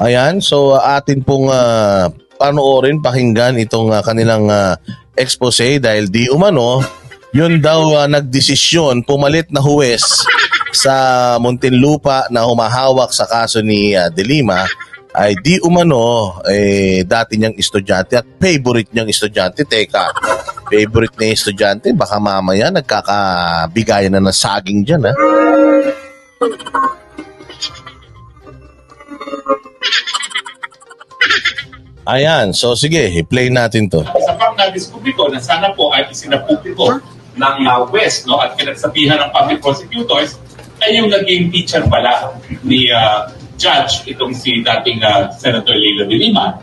Ayan, so uh, atin pong uh, panoorin, pakinggan itong uh, kanilang uh, expose dahil di umano, yun daw uh, nagdesisyon, pumalit na huwes sa Muntinlupa na humahawak sa kaso ni uh, De Lima ay di umano eh, dati niyang estudyante at favorite niyang estudyante. Teka, favorite na estudyante, baka mamaya nagkakabigayan na ng saging dyan, ha? Ayan, so sige, i-play natin to. Isa pang na-discover ko na sana po ay isinaputi ko ng uh, West no, at pinagsabihan ng public prosecutors ay yung naging teacher pala ni uh, Judge, itong si dating uh, Senator Leila de Lima,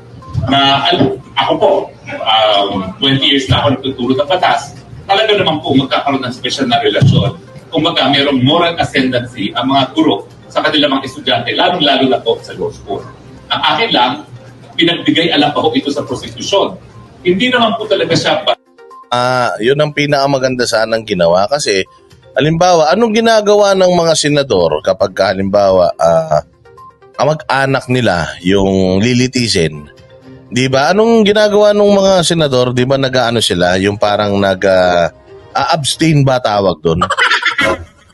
na al- ako po, um, 20 years na ako nagtuturo ng batas, talaga naman po magkakaroon ng special na relasyon. Kung baga, mayroong moral ascendancy ang mga guro sa kanilang mga estudyante, lalong-lalo na po sa law school. Ang akin lang, pinagbigay alam pa ko ito sa prosecution. Hindi naman po talaga siya ba- Ah, yun ang pinakamaganda sanang ginawa kasi halimbawa, anong ginagawa ng mga senador kapag ka, halimbawa ah ang mag-anak nila yung lilitisin? 'Di ba? Anong ginagawa ng mga senador? 'Di ba nag-aano sila, yung parang nag ah, abstain ba tawag doon?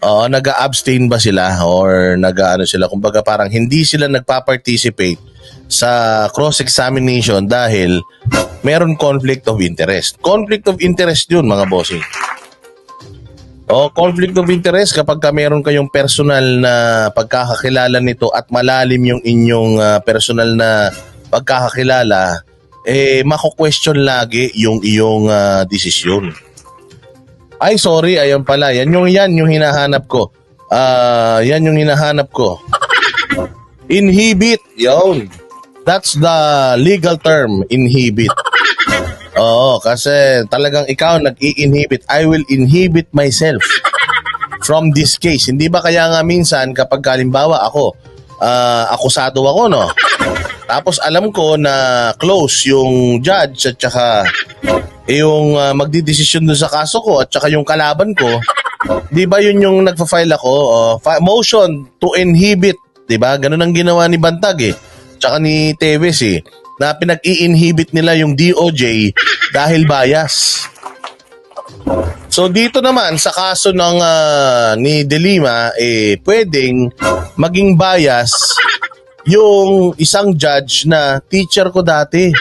Oo, nag-abstain ba sila or nag-ano sila? Kumbaga parang hindi sila nagpa-participate sa cross-examination dahil meron conflict of interest. Conflict of interest yun, mga bossing. O, conflict of interest kapag ka meron kayong personal na pagkakakilala nito at malalim yung inyong ah, personal na pagkakakilala, eh, mako-question lagi yung iyong ah, desisyon. Ay, sorry, ayan pala. Yan yung yan yung hinahanap ko. Ah, yan yung hinahanap ko. Inhibit. Yun. That's the legal term, inhibit. Oo, kasi talagang ikaw nag-i-inhibit. I will inhibit myself from this case. Hindi ba kaya nga minsan kapag halimbawa ako, ah, akusado ako, no? Tapos alam ko na close yung judge at saka yung uh, magdidesisyon dun sa kaso ko at saka yung kalaban ko, di ba yun yung nagfa-file ako? Fi- motion to inhibit, di ba? Ganun ang ginawa ni Bantag eh. Tsaka ni Teves eh. Na pinag-i-inhibit nila yung DOJ dahil bias. So dito naman sa kaso ng ah, ni De Lima eh pwedeng maging bias yung isang judge na teacher ko dati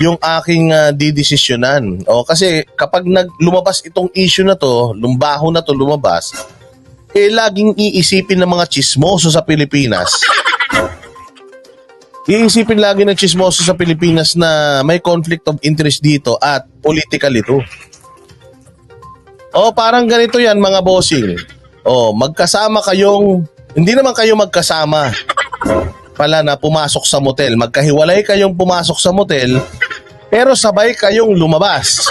yung aking uh, didesisyonan. O kasi kapag nag lumabas itong issue na to, lumbaho na to lumabas, eh laging iisipin ng mga chismoso sa Pilipinas. Iisipin lagi ng chismoso sa Pilipinas na may conflict of interest dito at political ito. O parang ganito yan mga bossing. O magkasama kayong, hindi naman kayo magkasama pala na pumasok sa motel. Magkahiwalay kayong pumasok sa motel, pero sabay kayong lumabas.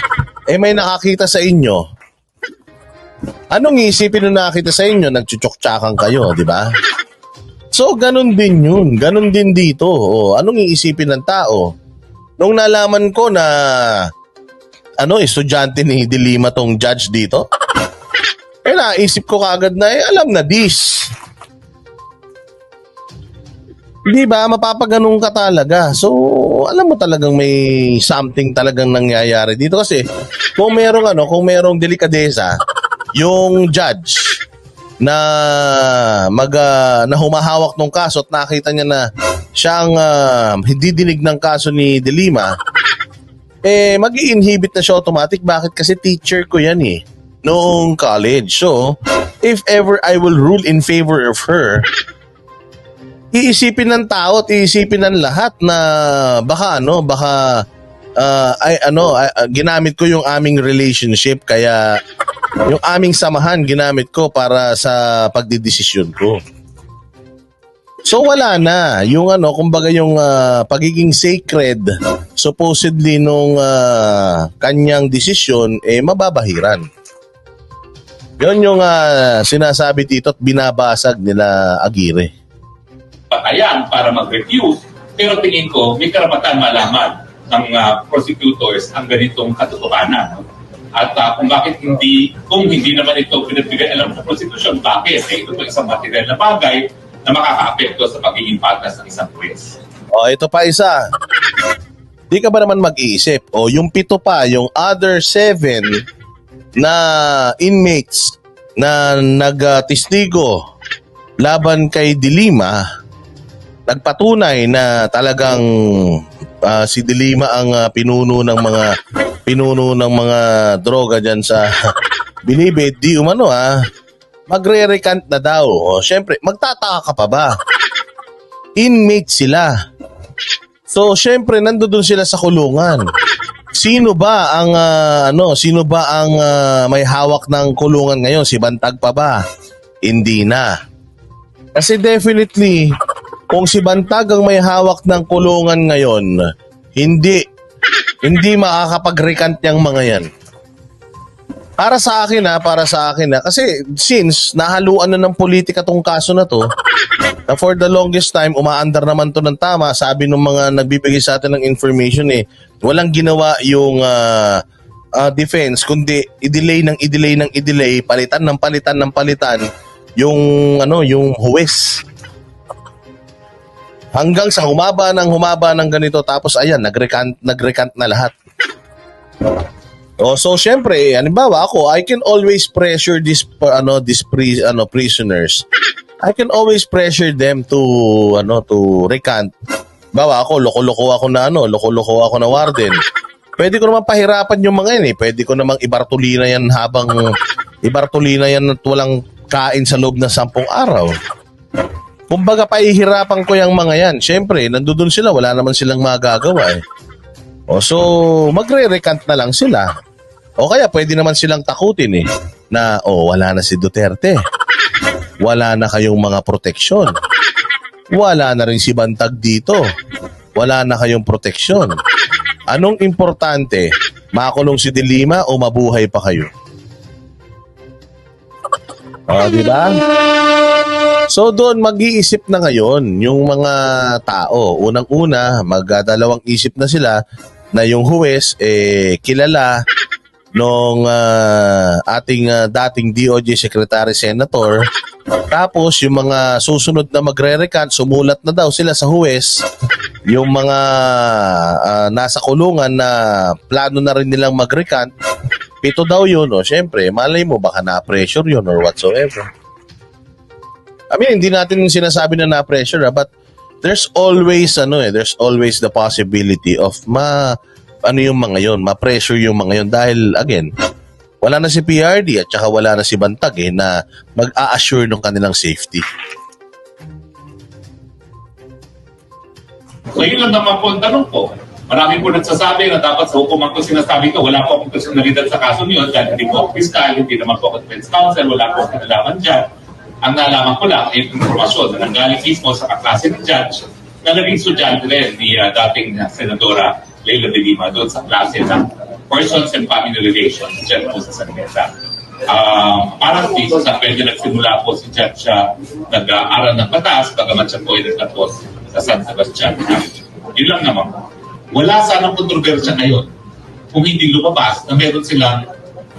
Eh may nakakita sa inyo. Anong isipin nung nakakita sa inyo? Nagchuchok-tsakan kayo, di ba? So, ganun din yun. Ganun din dito. O, anong iisipin ng tao? Nung nalaman ko na ano, estudyante ni Dilima tong judge dito, eh naisip ko kagad na, eh, alam na this. Di ba? Mapapaganong ka talaga. So, alam mo talagang may something talagang nangyayari dito kasi kung merong ano, kung merong delikadesa, yung judge na mag ah, na humahawak ng kaso at nakita niya na siyang uh, hindi dinig ng kaso ni De Lima, eh mag inhibit na siya automatic. Bakit? Kasi teacher ko yan eh noong college. So, if ever I will rule in favor of her, iisipin ng tao at iisipin ng lahat na baka ano, baka ah, ay ano, ah, ginamit ko yung aming relationship kaya yung aming samahan ginamit ko para sa pagdidesisyon ko. So wala na yung ano, kumbaga yung ah, pagiging sacred supposedly nung ah, kanyang desisyon eh mababahiran. Yon yung ah, sinasabi dito at binabasag nila Aguirre. batayan para mag-refuse. Pero tingin ko, may karapatan malaman ng uh, prosecutors ang ganitong katotohanan. no? At uh, kung bakit hindi, kung hindi naman ito pinagbigay alam sa prosecution, bakit? Eh, ito po isang material na bagay na makaka-apekto sa pagiging patas ng isang juez. O, ito pa isa. Di ka ba naman mag-iisip? O, yung pito pa, yung other seven na inmates na nagtistigo laban kay Dilima, nagpatunay na talagang ah, si Dilima ang ah, pinuno ng mga pinuno ng mga droga diyan sa Bilibid, di umano ah, magre-recant na daw. O, syempre, magtataka ka pa ba? Inmate sila. So, syempre, nandoon sila sa kulungan. Sino ba ang ah, ano, sino ba ang ah, may hawak ng kulungan ngayon? Si Bantag pa ba? Hindi na. Kasi definitely, kung si Bantag ang may hawak ng kulungan ngayon, hindi hindi makakapag-recant yung mga yan. Para sa akin ha, para sa akin ha. Kasi since nahaluan na ng politika tong kaso na to, na for the longest time, umaandar naman to ng tama. Sabi ng mga nagbibigay sa atin ng information eh, walang ginawa yung ah, ah, defense, kundi i-delay ng i-delay ng i-delay, palitan ng palitan ng palitan, yung ano, yung huwes. Hanggang sa humaba ng humaba ng ganito tapos ayan, nag-recant, nag-recant na lahat. Oh, so syempre, halimbawa ako, I can always pressure this ano this pri, ano prisoners. I can always pressure them to ano to recant. Bawa ako, loko-loko ako na ano, loko-loko ako na warden. Pwede ko naman pahirapan yung mga yan eh. Pwede ko namang ibartulina yan habang ibartulina yan at walang kain sa loob ng sampung araw. Kumbaga pahihirapan ko yung mga yan. Siyempre, nandoon sila, wala naman silang magagawa eh. O so, magre-recant na lang sila. O kaya pwede naman silang takutin eh. Na, oh, wala na si Duterte. Wala na kayong mga proteksyon. Wala na rin si Bantag dito. Wala na kayong proteksyon. Anong importante? Makulong si Dilima o mabuhay pa kayo? O, di ba? So doon mag-iisip na ngayon yung mga tao. Unang-una, magdadalawang isip na sila na yung huwes eh kilala nung ah, ating ah, dating DOJ Secretary Senator. Tapos yung mga susunod na magre-recant, sumulat na daw sila sa huwes. Yung mga ah, nasa kulungan na plano na rin nilang mag-recant, pito daw yun. O syempre, malay mo baka na-pressure yun or whatsoever. I mean, hindi natin sinasabi na na-pressure, ah, but there's always, ano eh, there's always the possibility of ma, ano yung mga yon, ma-pressure yung mga yon dahil, again, wala na si PRD at saka wala na si Bantag eh, na mag-a-assure ng kanilang safety. So yun lang naman po ang tanong ko. Marami po nagsasabi na dapat sa hukuman ko sinasabi ko, wala po akong personalidad sa kaso niyo dahil hindi po ako fiscal, hindi naman po ako defense counsel, wala po akong kinalaman dyan. Ang nalaman ko lang ay informasyon na nanggaling mismo sa kaklase ng judge na naging estudyante rin ni uh, dating uh, Senadora Leila de Lima doon sa klase ng Persons and Family Relations dyan po sa San Mesa. Um, parang dito sa pwede nagsimula po si Judge uh, nag-aaral ng batas, bagamat siya po ay nagtapos sa San Sebastian. Yun lang naman. Wala sanang kontrobersya ngayon kung hindi lumabas na meron silang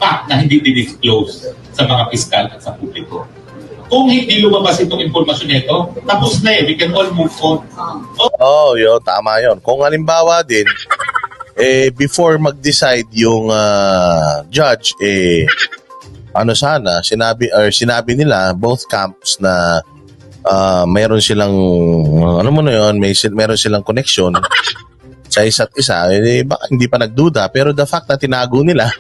fact na hindi disclose sa mga piskal at sa publiko. Kung hindi lumabas itong informasyon nito, tapos na eh, we can all move on. Oh, yo, tama yon. Kung halimbawa din, eh, before mag-decide yung ah, judge, eh, ano sana, sinabi, or sinabi nila, both camps na ah, meron silang, ano mo na yun, may, sil- meron silang connection sa isa't isa, eh, baka hindi pa nagduda. Pero the fact na tinago nila,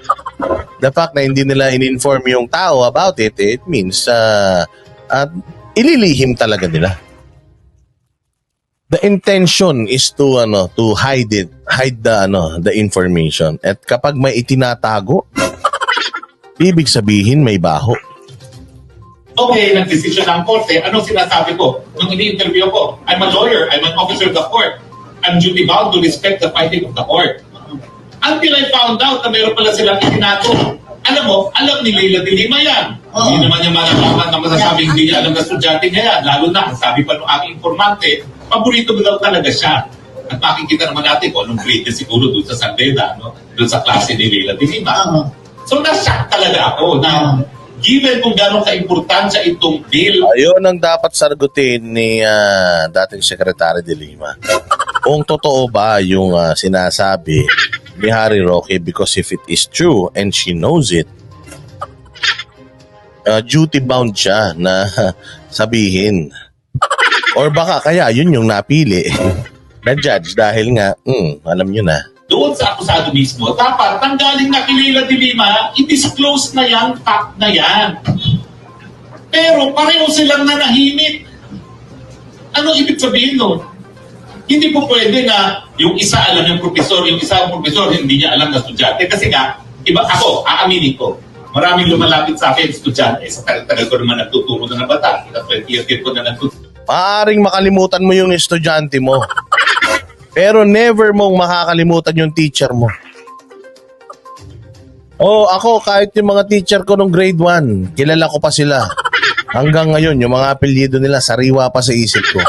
the fact na hindi nila in-inform yung tao about it, it means, uh, at ililihim talaga nila. The intention is to ano to hide it, hide the ano the information. At kapag may itinatago, ibig sabihin may baho. Okay, nagdesisyon ng korte. Anong sinasabi ko? Nung ini-interview ko, I'm a lawyer, I'm an officer of the court. I'm duty bound to respect the finding of the court. Until I found out na meron pala silang itinato. Alam mo, alam ni Leila de Lima yan. Hindi naman niya malalaman na masasabing hindi niya alam na estudyante niya yan. Lalo na, sabi pa ng aking informante, paborito mo daw talaga siya. At makikita naman natin kung anong grade niya siguro doon sa San Beda, no? doon sa klase ni Leila de Lima. Oo. So, na-shock talaga ako na given kung gano'ng kaimportansya itong bill, Ayun ang dapat sagutin ni ah, dating Secretary de Lima. Kung totoo ba yung ah, sinasabi ni Harry Roque because if it is true and she knows it, ah, duty bound siya na sabihin. Or baka kaya yun yung napili na judge dahil nga, hmm, alam nyo na. doon sa akusado mismo, dapat tanggalin na kilala di Lima, i-disclose na yan, fact na yan. Pero pareho silang nanahimik. Ano ibig sabihin nun? Hindi po pwede na yung isa alam yung profesor, yung isa ang profesor, hindi niya alam na estudyante. Kasi nga, iba ako, aaminin ko. Maraming lumalapit sa akin, estudyante. Sa tagal-tagal ko naman nagtuturo na ng bata. Ika 20 years ko na nagtuturo. Maaring makalimutan mo yung estudyante mo. Pero never mong makakalimutan yung teacher mo. Oh, ako kahit yung mga teacher ko nung grade 1, kilala ko pa sila. Hanggang ngayon, yung mga apelyido nila, sariwa pa sa isip ko.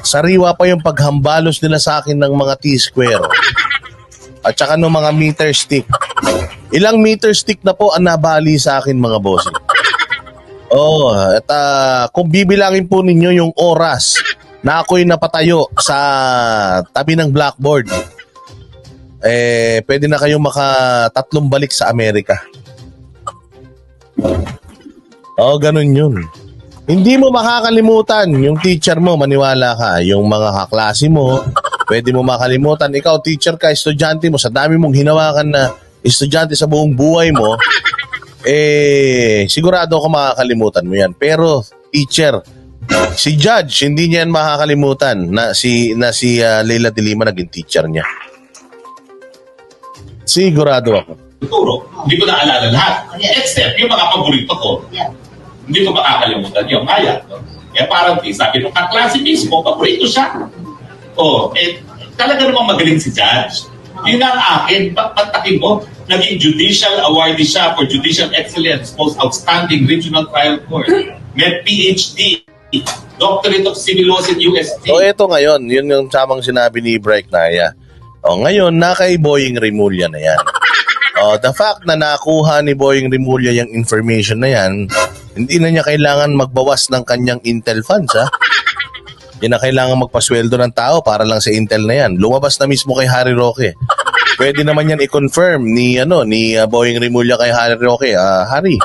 Sariwa pa yung paghambalos nila sa akin ng mga T-square. At saka ng mga meter stick. Ilang meter stick na po ang nabali sa akin mga bossing. Oh, at ah, kung bibilangin po ninyo yung oras na ako'y napatayo sa tabi ng blackboard, eh, pwede na kayong makatatlong balik sa Amerika. Oh, ganun yun. Hindi mo makakalimutan yung teacher mo, maniwala ka. Yung mga kaklase mo, pwede mo makalimutan. Ikaw, teacher ka, estudyante mo, sa dami mong hinawakan na estudyante sa buong buhay mo, eh, sigurado ako makakalimutan mo yan. Pero, teacher, si Judge, hindi niya yan makakalimutan na si, na si ah, Leila de Lima naging teacher niya. Sigurado ako. Turo, hindi ko naalala lahat. Yeah. Except yung mga paborito ko, Yeah. Hindi ko makakalimutan yung maya. No? Kaya parang eh, sabi nung kaklase mismo, paborito siya. Oh, eh, talaga namang magaling si Judge. Yun ang akin, patakin mo? Naging judicial awardee siya for judicial excellence, most outstanding regional trial court. May PhD, Doctorate of Civil Laws in UST. So eto ngayon, yun yung tamang sinabi ni Bright Naya. O ngayon, na kay Boying Rimulya na yan. O, the fact na nakuha ni Boying Rimulya yung information na yan, hindi na niya kailangan magbawas ng kanyang Intel funds, ha? Hindi na kailangan magpasweldo ng tao para lang sa Intel na yan. Lumabas na mismo kay Harry Roque. Pwede naman yan i-confirm ni ano ni uh, Boying Rimulya kay Harry Roque. Ah, Harry,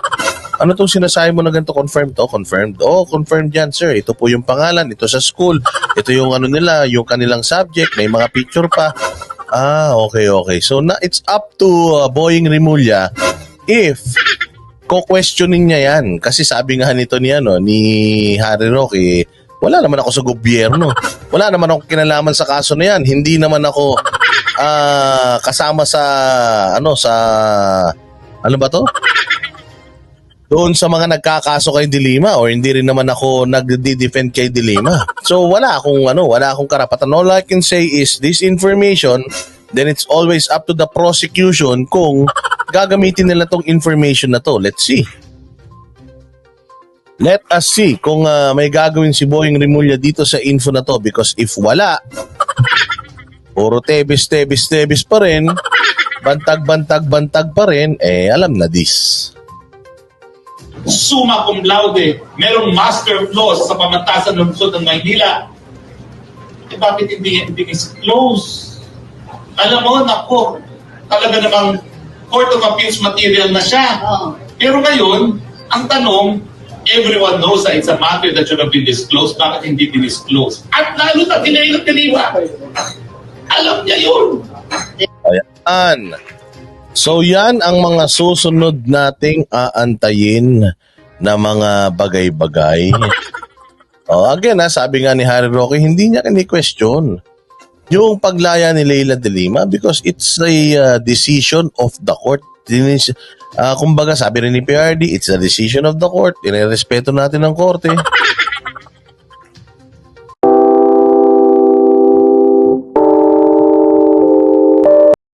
ano tong sinasabi mo na ganito? Confirmed to? Confirmed? Oh, confirmed yan, sir. Ito po yung pangalan. Ito sa school. Ito yung ano nila, yung kanilang subject. May mga picture pa. Ah, okay, okay. So, na, it's up to uh, Boying Rimulya if ko-questioning niya yan. Kasi sabi nga nito ni, ano, ni Harry Roque, wala naman ako sa gobyerno. Wala naman ako kinalaman sa kaso na yan. Hindi naman ako ah, kasama sa, ano, sa, ano ba to? doon sa mga nagkakaso kay Dilima or hindi rin naman ako nagdi-defend kay Dilima. So wala akong ano, wala akong karapatan. All I can say is this information then it's always up to the prosecution kung gagamitin nila tong information na to. Let's see. Let us see kung ah, may gagawin si Boying Rimulya dito sa info na to because if wala, puro tebis, tebis, tebis pa rin, bantag, bantag, bantag pa rin, eh alam na this. summa cum laude, merong master clause sa pamantasan ng lungsod ng Maynila. Eh bakit hindi hindi disclose? Alam mo, nako, talaga namang Court of Appeals material na siya. Oh. Pero ngayon, ang tanong, everyone knows that it's a matter that should have been disclosed. Bakit hindi disclose? At lalo na tinayot tiniwa. Alam niya yun. Ayan. So yan ang mga susunod nating aantayin na mga bagay-bagay. Oh, again, ha, sabi nga ni Harry Roque, hindi niya kini-question yung paglaya ni Leila de Lima because it's a uh, decision of the court. Dinis, uh, kumbaga, sabi rin ni PRD, it's a decision of the court. Inirespeto natin ng korte.